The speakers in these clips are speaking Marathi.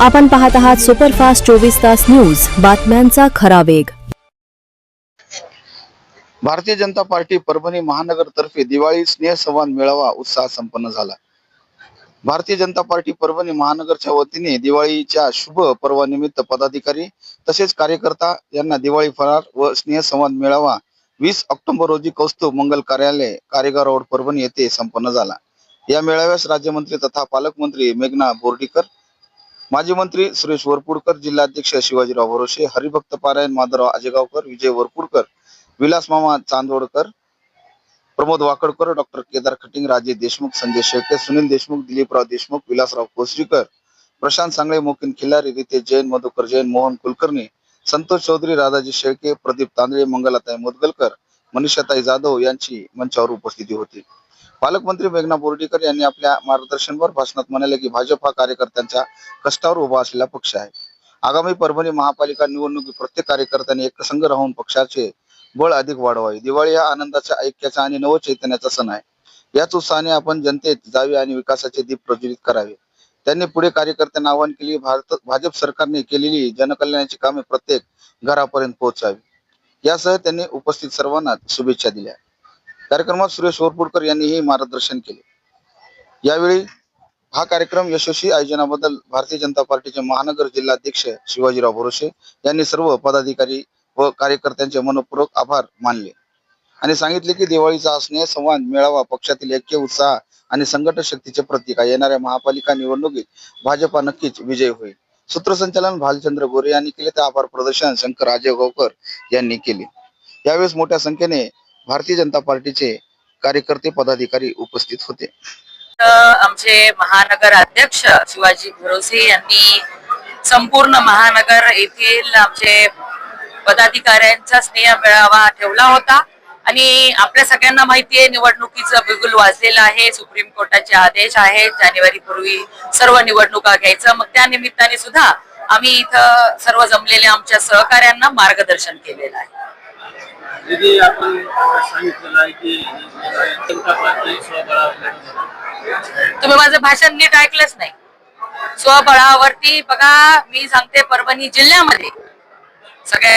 आपण पाहत आहात सुपरफास्ट चोवीस तास न्यूज. बातम्यांचा खरा वेग. भारतीय जनता पार्टी परभणी महानगर तर्फे दिवाळी स्नेह संवाद मेळावा उत्साह संपन्न झाला. भारतीय जनता पार्टी परभणी महानगरच्या वतीने दिवाळीच्या शुभ पर्वानिमित्त पदाधिकारी तसेच कार्यकर्ता यांना दिवाळी फरार व स्नेह संवाद मेळावा वीस ऑक्टोबर रोजी कौस्तुभ मंगल कार्यालय कारेगाव रोड परभणी येथे संपन्न झाला. या मेळाव्यास राज्यमंत्री तथा पालकमंत्री मेघना बोर्डीकर माजी मंत्री सुरेश वरपुडकर जिल्हाध्यक्ष शिवाजीराव भरोसे हरिभक्त पारायण माधवराव आजेगावकर विजय वरपुडकर विलास मामा चांदोडकर प्रमोद वाकडकर डॉक्टर केदार खटिंग राजे देशमुख संजय शेळके सुनील देशमुख दिलीपराव देशमुख विलासराव कोसरीकर प्रशांत सांगळे मोकिन खिल्लारी रितेश जैन मधुकर जैन मोहन कुलकर्णी संतोष चौधरी राधाजी शेळके प्रदीप तांदळे मंगलाताई मुदगलकर मनीषाताई जाधव यांची मंचावर उपस्थिती होती. पालकमंत्री मेघना बोर्डीकर यांनी आपल्या मार्गदर्शनवर भाषणात म्हणाले की भाजप हा कार्यकर्त्यांच्या कष्टावर उभा असलेला पक्ष आहे. आगामी परभणी महापालिका निवडणुकीत प्रत्येक कार्यकर्त्यांनी एकसंघ राहून पक्षाचे बळ अधिक वाढवावे. दिवाळी हा आनंदाच्या ऐक्याचा आणि नवचैतन्याचा सण आहे. याच उत्साहाने आपण जनतेत जावे आणि विकासाचे दीप प्रज्वलित करावे. त्यांनी पुढे कार्यकर्त्यांना आवाहन केले भारत भाजप सरकारने केलेली जनकल्याणाची कामे प्रत्येक घरापर्यंत पोहोचावी. यासह त्यांनी उपस्थित सर्वांना शुभेच्छा दिल्या. कार्यक्रमात सुरेश वरपुडकर यांनीही मार्गदर्शन केले. यावेळी हा कार्यक्रम यशस्वी आयोजनाबद्दल भारतीय जनता पार्टीचे महानगर जिल्हाध्यक्ष शिवाजीराव भरोसे यांनी सर्व पदाधिकारी व कार्यकर्त्यांचे मनपूर्वक आभार मानले आणि सांगितले की दिवाळीचा हा स्नेह संवाद मेळावा पक्षातील ऐक्य उत्साह आणि संघटन शक्तीचे प्रतीक आहे. येणाऱ्या महापालिका निवडणुकीत भाजपा नक्कीच विजय होईल. सूत्रसंचालन भालचंद्र गोरे यांनी केले. तर आभार प्रदर्शन शंकर राजेगावकर यांनी केले. यावेळेस मोठ्या संख्येने भारतीय जनता पार्टीचे कार्यकर्ते पदाधिकारी उपस्थित होते. तर आमचे महानगर अध्यक्ष शिवाजी भरोसे यांनी संपूर्ण महानगर येथील आमचे पदाधिकाऱ्यांचा स्नेह मेळावा ठेवला होता. आणि आपल्या सगळ्यांना माहिती आहे निवडणुकीचं बिगुल वाजलेलं आहे. सुप्रीम कोर्टाचे आदेश आहेत. जानेवारी पूर्वी सर्व निवडणुका घ्यायचं. मग त्या निमित्ताने सुद्धा आम्ही इथं सर्व जमलेल्या आमच्या सहकाऱ्यांना मार्गदर्शन केलेलं आहे. दीदी आपण सांगितलेलं आहे की जनता पार्टी स्वबळावर तुम्ही माझं भाषण नीट ऐकलंच नाही. स्वबळावरती बघा मी सांगते परभणी जिल्ह्यामध्ये. सगळे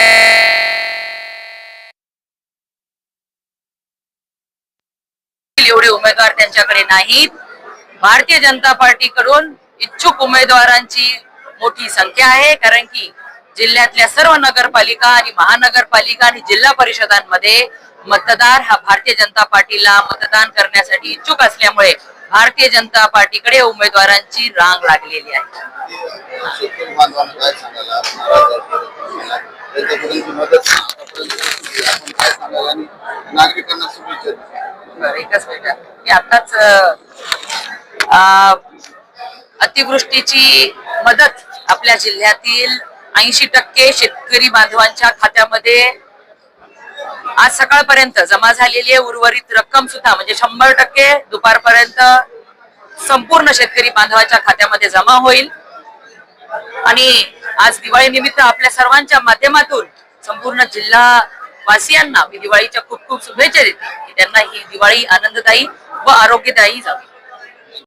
एवढे उमेदवार त्यांच्याकडे नाहीत. भारतीय जनता पार्टीकडून इच्छुक उमेदवारांची मोठी संख्या आहे कारण की जिल्ह्यातल्या सर्व नगरपालिका आणि महानगरपालिका आणि जिल्हा परिषदांमध्ये मतदार हा भारतीय जनता पार्टीला मतदान करण्यासाठी इच्छुक असल्यामुळे भारतीय जनता पार्टीकडे उमेदवारांची रांग लागलेली आहे. एकच मिनिट. आताच अतिवृष्टीची मदत आपल्या जिल्ह्यातील ऐंशी टक्के शेतकरी बांधवांच्या खात्यामध्ये आज सकाळपर्यंत जमा झालेली आहे. उर्वरित रक्कम सुद्धा म्हणजे शंभर टक्के दुपारपर्यंत संपूर्ण शेतकरी बांधवाच्या खात्यामध्ये जमा होईल. आणि आज दिवाळी निमित्त आपल्या सर्वांच्या माध्यमातून संपूर्ण जिल्हा वासियांना मी दिवाळीच्या खूप खूप शुभेच्छा देते की त्यांना ही दिवाळी आनंददायी व आरोग्यदायी जावी.